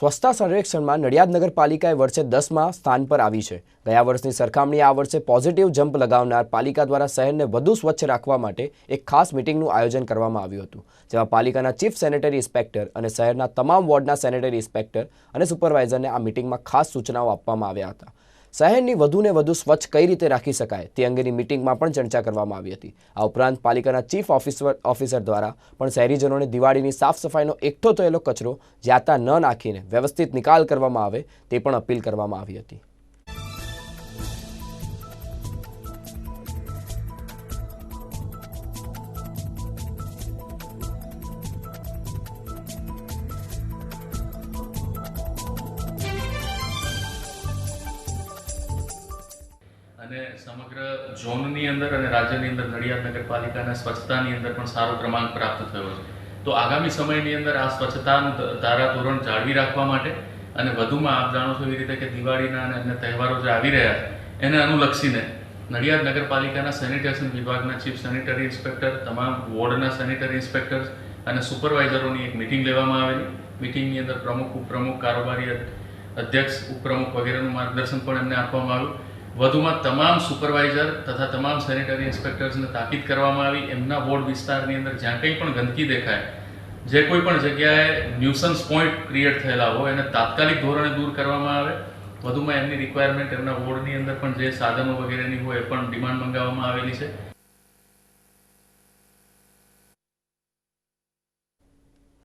સ્વચ્છતા સર્વેક્ષણમાં નડિયાદ નગરપાલિકાએ વર્ષે દસમાં સ્થાન પર આવી છે. ગયા વર્ષની સરખામણીએ આ વર્ષે પોઝિટિવ જમ્પ લગાવનાર પાલિકા દ્વારા શહેરને વધુ સ્વચ્છ રાખવા માટે એક ખાસ મિટિંગનું આયોજન કરવામાં આવ્યું હતું, જેમાં પાલિકાના ચીફ સેનેટરી ઇન્સ્પેક્ટર અને શહેરના તમામ વોર્ડના સેનેટરી ઇન્સ્પેક્ટર અને સુપરવાઇઝરને આ મિટિંગમાં ખાસ સૂચનાઓ આપવામાં આવ્યા હતા. શહેરની વધુને વધુ સ્વચ્છ કઈ રીતે રાખી શકાય તે અંગેની મિટિંગમાં પણ ચર્ચા કરવામાં આવી હતી. આ ઉપરાંત પાલિકાના ચીફ ઓફિસર ઓફિસર દ્વારા પણ શહેરીજનોને દિવાળીની સાફ સફાઈનો એકઠો થયેલો કચરો જ્યાતા ન નાખીને વ્યવસ્થિત નિકાલ કરવામાં આવે તે પણ અપીલ કરવામાં આવી હતી. અને સમગ્ર ઝોનની અંદર અને રાજ્યની અંદર નડિયાદ નગરપાલિકાના સ્વચ્છતાની અંદર પણ સારો ક્રમાંક પ્રાપ્ત થયો છે. તો આગામી સમયની અંદર આ સ્વચ્છતાનું ધારાધોરણ જાળવી રાખવા માટે અને વધુમાં આપ જાણો છો એવી રીતે કે દિવાળીના અને અન્ય તહેવારો જે આવી રહ્યા છે, એને અનુલક્ષીને નડિયાદ નગરપાલિકાના સેનિટેશન વિભાગના ચીફ સેનિટરી ઇન્સ્પેક્ટર, તમામ વોર્ડના સેનિટરી ઇન્સ્પેક્ટર્સ અને સુપરવાઇઝરોની એક મિટિંગ લેવામાં આવેલી. મિટિંગની અંદર પ્રમુખ, ઉપપ્રમુખ, કારોબારી અધ્યક્ષ, ઉપપ્રમુખ વગેરેનું માર્ગદર્શન પણ એમને આપવામાં આવ્યું. વધુમાં તમામ સુપરવાઇઝર તથા તમામ સેનેટરી ઇન્સ્પેક્ટર્સને તાકીદ કરવામાં આવી. એમના વોર્ડ વિસ્તારની અંદર જ્યાં કંઈ પણ ગંદકી દેખાય, જે કોઈ પણ જગ્યાએ ન્યુસન્સ પોઈન્ટ ક્રિએટ થયેલા હોય, એને તાત્કાલિક ધોરણે દૂર કરવામાં આવે. વધુમાં એમની રિક્વાયરમેન્ટ એમના વોર્ડની અંદર પણ જે સાધનો વગેરેની હોય એ પણ ડિમાન્ડ મંગાવવામાં આવેલી છે.